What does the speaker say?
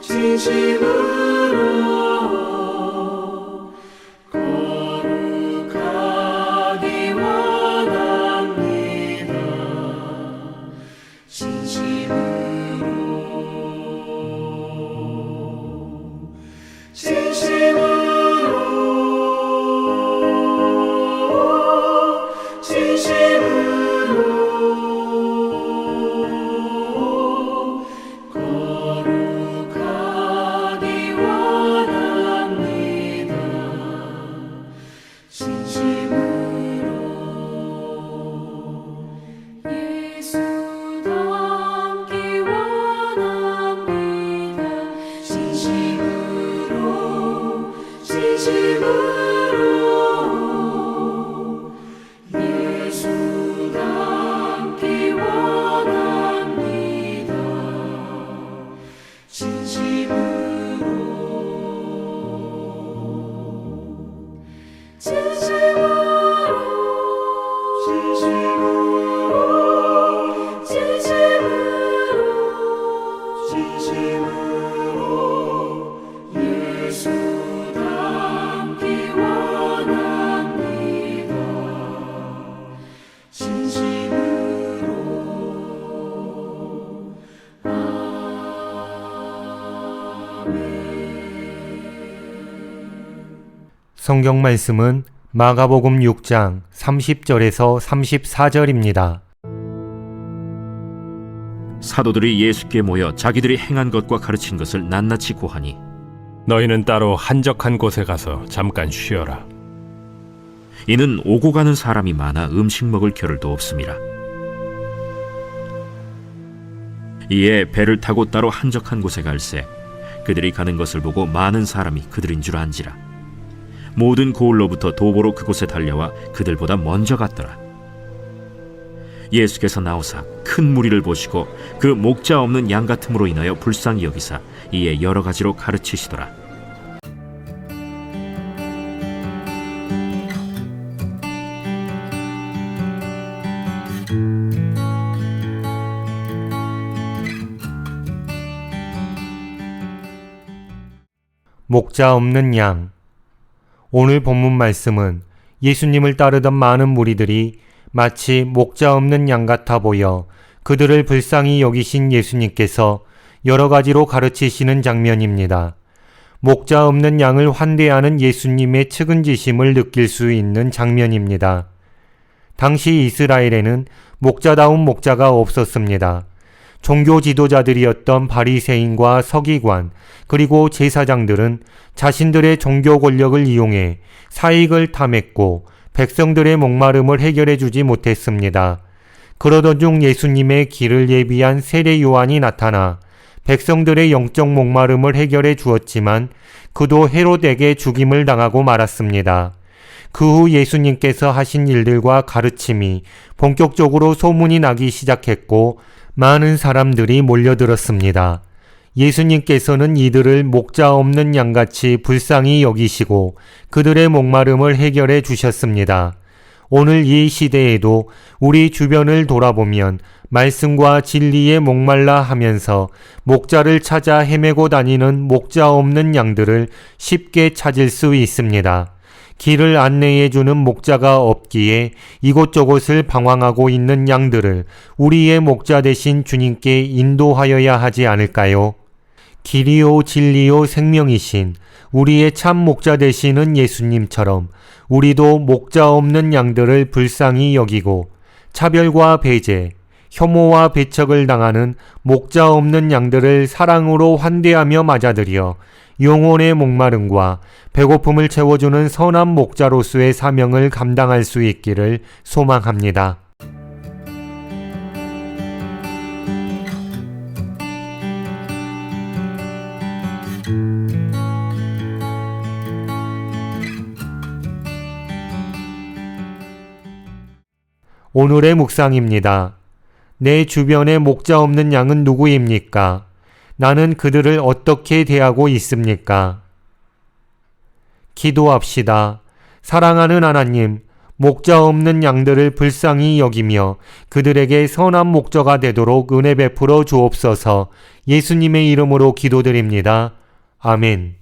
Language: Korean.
진심으로 진심 성경 말씀은 마가복음 6장 30절에서 34절입니다. 사도들이 예수께 모여 자기들이 행한 것과 가르친 것을 낱낱이 고하니 너희는 따로 한적한 곳에 가서 잠깐 쉬어라. 이는 오고 가는 사람이 많아 음식 먹을 겨를도 없습니다. 이에 배를 타고 따로 한적한 곳에 갈새 그들이 가는 것을 보고 많은 사람이 그들인 줄 안지라 모든 고을로부터 도보로 그곳에 달려와 그들보다 먼저 갔더라. 예수께서 나오사 큰 무리를 보시고 그 목자 없는 양 같음으로 인하여 불쌍히 여기사 이에 여러 가지로 가르치시더라. 목자 없는 양. 오늘 본문 말씀은 예수님을 따르던 많은 무리들이 마치 목자 없는 양 같아 보여 그들을 불쌍히 여기신 예수님께서 여러 가지로 가르치시는 장면입니다. 목자 없는 양을 환대하는 예수님의 측은지심을 느낄 수 있는 장면입니다. 당시 이스라엘에는 목자다운 목자가 없었습니다. 종교 지도자들이었던 바리새인과 서기관 그리고 제사장들은 자신들의 종교 권력을 이용해 사익을 탐했고 백성들의 목마름을 해결해 주지 못했습니다. 그러던 중 예수님의 길을 예비한 세례 요한이 나타나 백성들의 영적 목마름을 해결해 주었지만 그도 헤롯에게 죽임을 당하고 말았습니다. 그 후 예수님께서 하신 일들과 가르침이 본격적으로 소문이 나기 시작했고 많은 사람들이 몰려들었습니다. 예수님께서는 이들을 목자 없는 양같이 불쌍히 여기시고 그들의 목마름을 해결해 주셨습니다. 오늘 이 시대에도 우리 주변을 돌아보면 말씀과 진리에 목말라 하면서 목자를 찾아 헤매고 다니는 목자 없는 양들을 쉽게 찾을 수 있습니다. 길을 안내해 주는 목자가 없기에 이곳저곳을 방황하고 있는 양들을 우리의 목자 되신 주님께 인도하여야 하지 않을까요? 길이요 진리요 생명이신 우리의 참 목자 되시는 예수님처럼 우리도 목자 없는 양들을 불쌍히 여기고 차별과 배제, 혐오와 배척을 당하는 목자 없는 양들을 사랑으로 환대하며 맞아들여 영혼의 목마름과 배고픔을 채워주는 선한 목자로서의 사명을 감당할 수 있기를 소망합니다. 오늘의 묵상입니다. 내 주변에 목자 없는 양은 누구입니까? 나는 그들을 어떻게 대하고 있습니까? 기도합시다. 사랑하는 하나님, 목자 없는 양들을 불쌍히 여기며 그들에게 선한 목자가 되도록 은혜 베풀어 주옵소서 예수님의 이름으로 기도드립니다. 아멘.